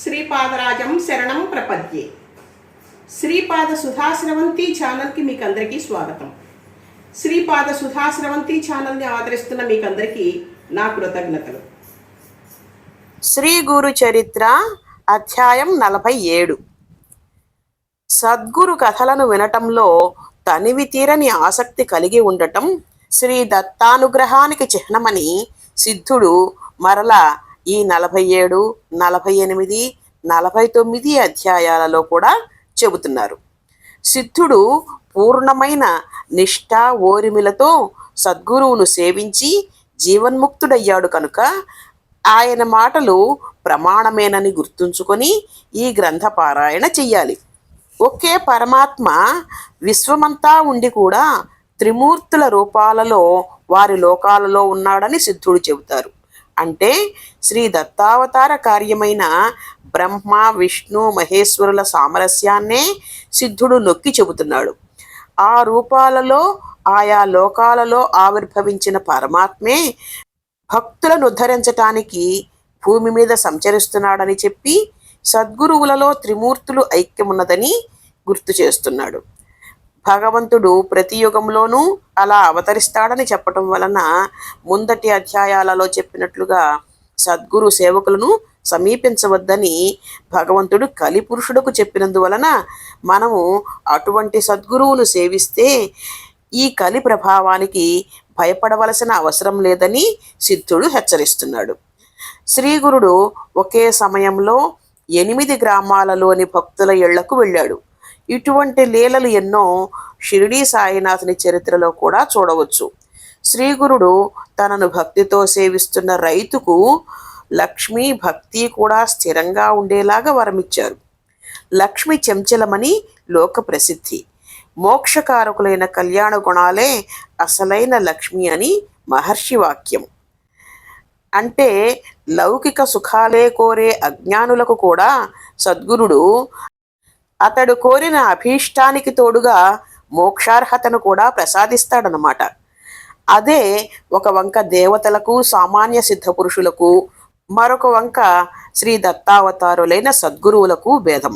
శ్రీపాదరాజం శరణం ప్రపద్యే. శ్రీపాద సుధాశ్రవంతి ఛానల్కి మీకు అందరికీ స్వాగతం. శ్రీపాద సుధాశ్రవంతి ఛానల్ని ఆదరిస్తున్న మీకు అందరికీ నా కృతజ్ఞతలు. శ్రీ గురు చరిత్ర అధ్యాయం నలభై ఏడు. సద్గురు కథలను వినటంలో తనివి తీరని ఆసక్తి కలిగి ఉండటం శ్రీ దత్తానుగ్రహానికి చిహ్నమని సిద్ధుడు మరల ఈ నలభై ఏడు నలభై ఎనిమిది నలభై తొమ్మిది అధ్యాయాలలో కూడా చెబుతున్నారు. సిద్ధుడు పూర్ణమైన నిష్ఠ ఓరిమిలతో సద్గురువును సేవించి జీవన్ముక్తుడయ్యాడు కనుక ఆయన మాటలు ప్రమాణమేనని గుర్తుంచుకొని ఈ గ్రంథ పారాయణ చెయ్యాలి. ఒకే పరమాత్మ విశ్వమంతా ఉండి కూడా త్రిమూర్తుల రూపాలలో వారి లోకాలలో ఉన్నాడని సిద్ధుడు చెబుతారు. అంటే శ్రీ దత్తావతార కార్యమైన బ్రహ్మ విష్ణు మహేశ్వరుల సామరస్యాన్నే సిద్ధుడు నొక్కి చెబుతున్నాడు. ఆ రూపాలలో ఆయా లోకాలలో ఆవిర్భవించిన పరమాత్మే భక్తులను ఉద్ధరించటానికి భూమి మీద సంచరిస్తున్నాడని చెప్పి సద్గురువులలో త్రిమూర్తులు ఐక్యమున్నదని గుర్తు చేస్తున్నాడు. భగవంతుడు ప్రతి యుగంలోనూ అలా అవతరిస్తాడని చెప్పటం వలన ముందటి అధ్యాయాలలో చెప్పినట్లుగా సద్గురు సేవకులను సమీపించవద్దని భగవంతుడు కలిపురుషుడుకు చెప్పినందువలన మనము అటువంటి సద్గురువును సేవిస్తే ఈ కలి ప్రభావానికి భయపడవలసిన అవసరం లేదని సిద్ధుడు హెచ్చరిస్తున్నాడు. శ్రీగురుడు ఒకే సమయంలో ఎనిమిది గ్రామాలలోని భక్తుల ఇళ్ళకు వెళ్ళాడు. ఇటువంటి లీలలు ఎన్నో షిరిడీ సాయినాథుని చరిత్రలో కూడా చూడవచ్చు. శ్రీగురుడు తనను భక్తితో సేవిస్తున్న రైతుకు లక్ష్మీ భక్తి కూడా స్థిరంగా ఉండేలాగా వరమిచ్చారు. లక్ష్మి చెంచలమని లోక ప్రసిద్ధి. మోక్షకారకులైన కళ్యాణ గుణాలే అసలైన లక్ష్మి అని మహర్షి వాక్యం. అంటే లౌకిక సుఖాలే కోరే అజ్ఞానులకు కూడా సద్గురుడు అతడు కోరిన అభీష్టానికి తోడుగా మోక్షార్హతను కూడా ప్రసాదిస్తాడనమాట అదే ఒక వంక దేవతలకు సామాన్య సిద్ధ పురుషులకు మరొక వంక శ్రీ దత్తావతారులైన సద్గురువులకు భేదం.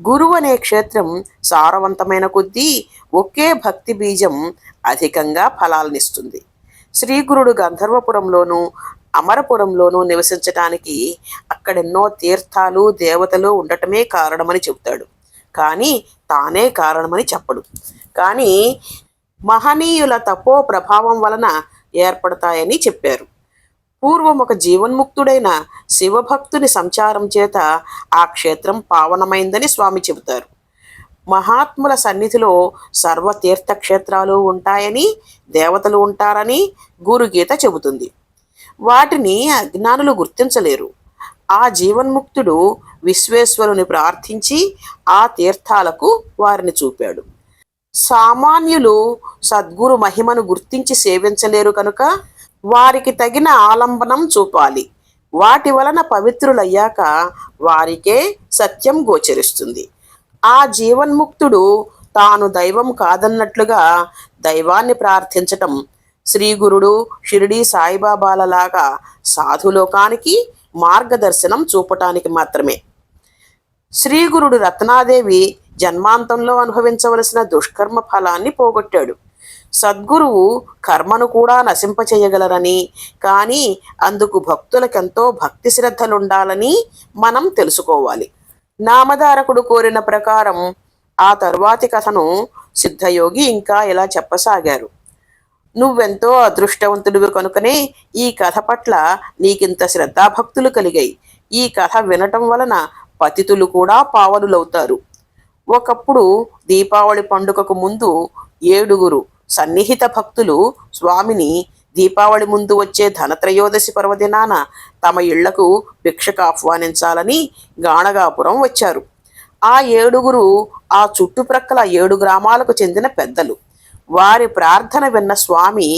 గురువు అనే క్షేత్రం సారవంతమైన కొద్దీ ఒకే భక్తి బీజం అధికంగా ఫలాలనిస్తుంది. శ్రీగురుడు గంధర్వపురంలోనూ అమరపురంలోనూ నివసించటానికి అక్కడెన్నో తీర్థాలు దేవతలు ఉండటమే కారణమని చెబుతాడు. కానీ తానే కారణమని చెప్పడు. కానీ మహనీయుల తపో ప్రభావం వలన ఏర్పడతాయని చెప్పారు. పూర్వం ఒక జీవన్ముక్తుడైన శివభక్తుని సంచారం చేత ఆ క్షేత్రం పావనమైందని స్వామి చెబుతారు. మహాత్ముల సన్నిధిలో సర్వతీర్థక్షేత్రాలు ఉంటాయని దేవతలు ఉంటారని గురుగీత చెబుతుంది. వాటిని అజ్ఞానులు గుర్తించలేరు. ఆ జీవన్ముక్తుడు విశ్వేశ్వరుని ప్రార్థించి ఆ తీర్థాలకు వారిని చూపాడు. సామాన్యులు సద్గురు మహిమను గుర్తించి సేవించలేరు కనుక వారికి తగిన ఆలంబనం చూపాలి. వాటి వలన పవిత్రులయ్యాక వారికే సత్యం గోచరిస్తుంది. ఆ జీవన్ముక్తుడు తాను దైవం కాదన్నట్లుగా దైవాన్ని ప్రార్థించటం శ్రీగురుడు షిరిడి సాయిబాబాలలాగా సాధులోకానికి మార్గదర్శనం చూపటానికి మాత్రమే. శ్రీగురుడు రత్నాదేవి జన్మాంతంలో అనుభవించవలసిన దుష్కర్మ ఫలాన్ని పోగొట్టాడు. సద్గురువు కర్మను కూడా నశింపచేయగలరని కానీ అందుకు భక్తులకెంతో భక్తి శ్రద్ధలుండాలని మనం తెలుసుకోవాలి. నామధారకుడు కోరిన ప్రకారం ఆ తరువాతి కథను సిద్ధయోగి ఇంకా ఇలా చెప్పసాగారు? నువ్వెంతో అదృష్టవంతుడివి కనుకనే ఈ కథ పట్ల నీకింత శ్రద్ధాభక్తులు కలిగాయి. ఈ కథ వినటం వలన పతితులు కూడా పావనులవుతారు ఒకప్పుడు దీపావళి పండుగకు ముందు ఏడుగురు సన్నిహిత భక్తులు స్వామిని దీపావళి ముందు వచ్చే ధనత్రయోదశి పర్వదినాన తమ ఇళ్ళకు భిక్షకు ఆహ్వానించాలని గాణగాపురం వచ్చారు. ఆ ఏడుగురు ఆ చుట్టుప్రక్కల ఏడు గ్రామాలకు చెందిన పెద్దలు. వారి ప్రార్థన విన్న స్వామి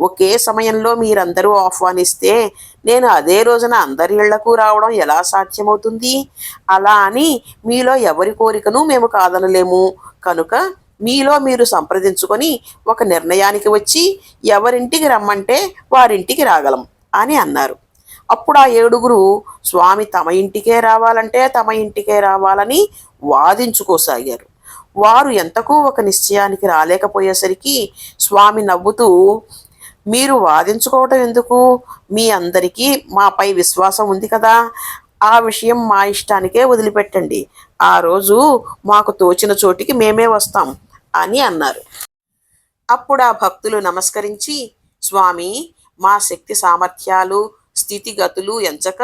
ఒకే సమయంలో మీరందరూ ఆహ్వానిస్తే నేను అదే రోజున అందరి ఇళ్ళకు రావడం ఎలా సాధ్యమవుతుంది? అలా అని మీలో ఎవరి కోరికను మేము కాదనలేము. కనుక మీలో మీరు సంప్రదించుకొని ఒక నిర్ణయానికి వచ్చి ఎవరింటికి రమ్మంటే వారింటికి రాగలం అని అన్నారు. అప్పుడు ఆ ఏడుగురు స్వామి తమ ఇంటికే రావాలంటే తమ ఇంటికే రావాలని వాదించుకోసాగారు. వారు ఎంతకు ఒక నిశ్చయానికి రాలేకపోయేసరికి స్వామి నవ్వుతూ మీరు వాదించుకోవటం ఎందుకు? మీ అందరికీ మాపై విశ్వాసం ఉంది కదా. ఆ విషయం మా ఇష్టానికే వదిలిపెట్టండి. ఆ రోజు మాకు తోచిన చోటికి మేమే వస్తాం అని అన్నారు. అప్పుడు ఆ భక్తులు నమస్కరించి స్వామి మా శక్తి సామర్థ్యాలు స్థితిగతులు ఎంచక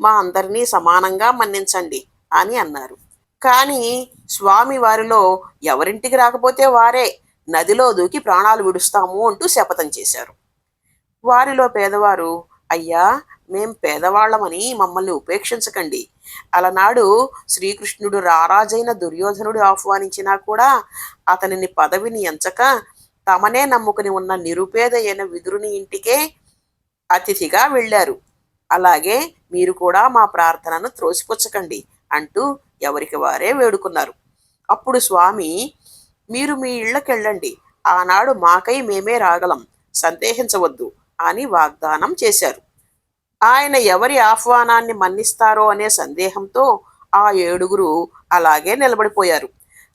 మా అందరినీ సమానంగా మన్నించండి అని అన్నారు. కానీ స్వామి వారిలో ఎవరింటికి రాకపోతే వారే నదిలో దూకి ప్రాణాలు విడుస్తాము అంటూ శపథం చేశారు. వారిలో పేదవారు అయ్యా మేం పేదవాళ్ళమని మమ్మల్ని ఉపేక్షించకండి. అలనాడు శ్రీకృష్ణుడు రారాజైన దుర్యోధనుడు ఆహ్వానించినా కూడా అతనిని పదవిని ఎంచక తమనే నమ్ముకుని ఉన్న నిరుపేద అయిన విదురుని ఇంటికే అతిథిగా వెళ్ళారు. అలాగే మీరు కూడా మా ప్రార్థనను త్రోసిపుచ్చకండి అంటూ ఎవరికి వారే వేడుకున్నారు. అప్పుడు స్వామి మీరు మీ ఇళ్ళకెళ్ళండి. ఆనాడు మాకై మేమే రాగలం. సందేహించవద్దు అని వాగ్దానం చేశారు. ఆయన ఎవరి ఆహ్వానాన్ని మన్నిస్తారో అనే సందేహంతో ఆ ఏడుగురు అలాగే నిలబడిపోయారు.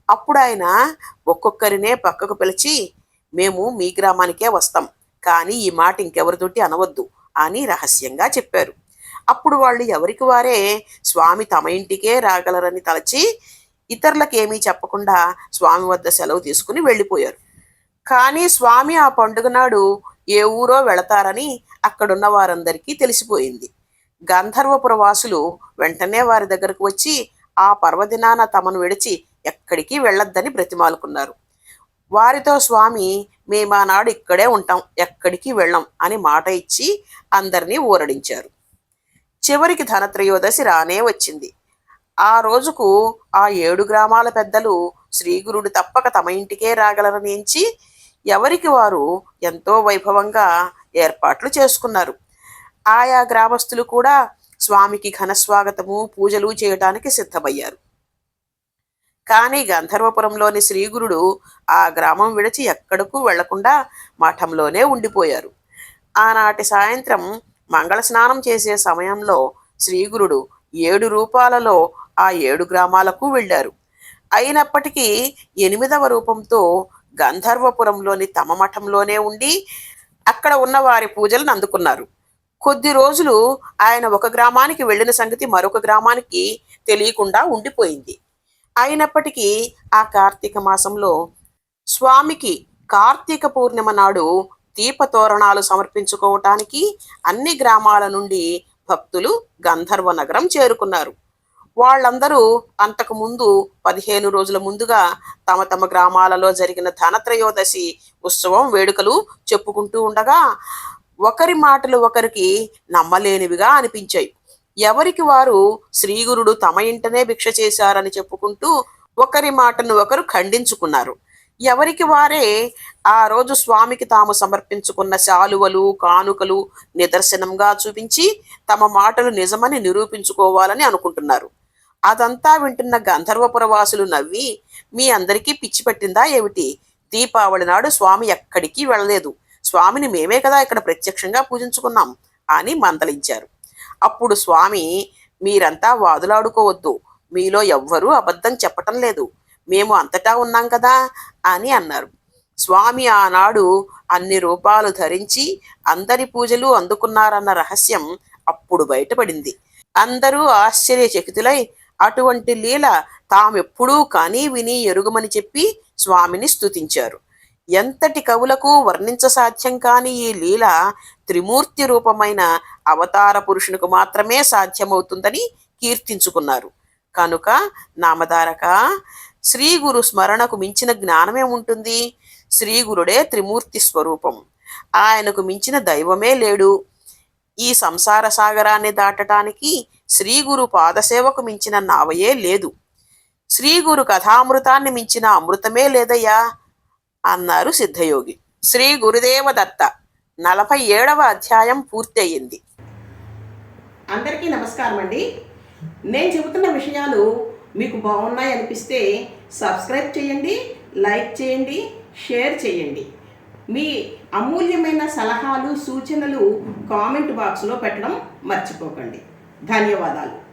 అప్పుడు ఆయన ఒక్కొక్కరినే పక్కకు పిలిచి మేము మీ గ్రామానికే వస్తాం. కానీ ఈ మాట ఇంకెవరితోటి అనవద్దు అని రహస్యంగా చెప్పారు. అప్పుడు వాళ్ళు ఎవరికి వారే స్వామి తమ ఇంటికే రాగలరని తలచి ఇతరులకేమీ చెప్పకుండా స్వామి వద్ద సెలవు తీసుకుని వెళ్ళిపోయారు. కానీ స్వామి ఆ పండుగ నాడు ఏ ఊరో వెళతారని అక్కడున్న వారందరికీ తెలిసిపోయింది. గంధర్వపుర వాసులు వెంటనే వారి దగ్గరకు వచ్చి ఆ పర్వదినాన తమను విడిచి ఎక్కడికి వెళ్ళొద్దని బ్రతిమాలుకున్నారు. వారితో స్వామి మేమానాడు ఇక్కడే ఉంటాం ఎక్కడికి వెళ్ళం అని మాట ఇచ్చి అందరినీ ఊరడించారు. చివరికి ధనత్రయోదశి రానే వచ్చింది. ఆ రోజుకు ఆ ఏడు గ్రామాల పెద్దలు శ్రీగురుడు తప్పక తమ ఇంటికే రాగలరని ఎంచి ఎవరికి వారు ఎంతో వైభవంగా ఏర్పాట్లు చేసుకున్నారు. ఆయా గ్రామస్తులు కూడా స్వామికి ఘనస్వాగతము పూజలు చేయటానికి సిద్ధమయ్యారు. కానీ గంధర్వపురంలోని శ్రీగురుడు ఆ గ్రామం విడిచి ఎక్కడకు వెళ్ళకుండా మఠంలోనే ఉండిపోయారు. ఆనాటి సాయంత్రం మంగళ స్నానం చేసే సమయంలో శ్రీగురుడు ఏడు రూపాలలో ఆ ఏడు గ్రామాలకు వెళ్ళారు. అయినప్పటికీ ఎనిమిదవ రూపంతో గంధర్వపురంలోని తమ మఠంలోనే ఉండి అక్కడ ఉన్న వారి పూజలను అందుకున్నారు. కొద్ది రోజులు ఆయన ఒక గ్రామానికి వెళ్ళిన సంగతి మరొక గ్రామానికి తెలియకుండా ఉండిపోయింది. అయినప్పటికీ ఆ కార్తీక మాసంలో స్వామికి కార్తీక పూర్ణిమ నాడు దీపతోరణాలు సమర్పించుకోవటానికి అన్ని గ్రామాల నుండి భక్తులు గంధర్వ నగరం చేరుకున్నారు. వాళ్ళందరూ అంతకు ముందు పదిహేను రోజుల ముందుగా తమ తమ గ్రామాలలో జరిగిన ధనత్రయోదశి ఉత్సవం వేడుకలు చెప్పుకుంటూ ఉండగా ఒకరి మాటలు ఒకరికి నమ్మలేనివిగా అనిపించాయి. ఎవరికి వారు శ్రీగురుడు తమ ఇంటనే భిక్ష చేశారని చెప్పుకుంటూ ఒకరి మాటను ఒకరు ఖండించుకున్నారు. ఎవరికి వారే ఆ రోజు స్వామికి తాము సమర్పించుకున్న శాలువలు కానుకలు నిదర్శనంగా చూపించి తమ మాటలు నిజమని నిరూపించుకోవాలని అనుకుంటున్నారు. అదంతా వింటున్న గంధర్వపుర వాసులు నవ్వి మీ అందరికీ పిచ్చి పట్టిందా ఏమిటి? దీపావళి నాడు స్వామి ఎక్కడికి వెళ్ళలేదు. స్వామిని మేమే కదా ఇక్కడ ప్రత్యక్షంగా పూజించుకున్నాం అని మందలించారు. అప్పుడు స్వామి మీరంతా వాదులాడుకోవద్దు. మీలో ఎవ్వరూ అబద్ధం చెప్పటం లేదు. మేము అంతటా ఉన్నాం కదా అని అన్నారు. స్వామి ఆనాడు అన్ని రూపాలు ధరించి అందరి పూజలు అందుకున్నారన్న రహస్యం అప్పుడు బయటపడింది. అందరూ ఆశ్చర్యచకితులై అటువంటి లీల తామెప్పుడూ కానీ విని ఎరుగమని చెప్పి స్వామిని స్తుతించారు. ఎంతటి కవులకు వర్ణించసాధ్యం కాని ఈ లీల త్రిమూర్తి రూపమైన అవతార పురుషునికి మాత్రమే సాధ్యమవుతుందని కీర్తించుకున్నారు. కనుక నామధారక శ్రీ గురు స్మరణకు మించిన జ్ఞానమే ఉంటుంది. శ్రీ గురుడే త్రిమూర్తి స్వరూపం. ఆయనకు మించిన దైవమే లేడు. ఈ సంసార సాగరాన్ని దాటటానికి శ్రీ గురు పాదసేవకు మించిన నావయే లేదు. శ్రీ గురు కథామృతాన్ని మించిన అమృతమే లేదయ్యా అన్నారు సిద్ధయోగి. శ్రీ గురుదేవ దత్త నలభై ఏడవ అధ్యాయం పూర్తి అయ్యింది అందరికీ నమస్కారం అండి నేను చెబుతున్న విషయాలు మీకు బాగున్నాయి అనిపిస్తే సబ్స్క్రైబ్ చేయండి లైక్ చేయండి షేర్ చేయండి. మీ అమూల్యమైన సలహాలు సూచనలు కామెంట్ బాక్స్లో పెట్టడం మర్చిపోకండి. ధన్యవాదాలు.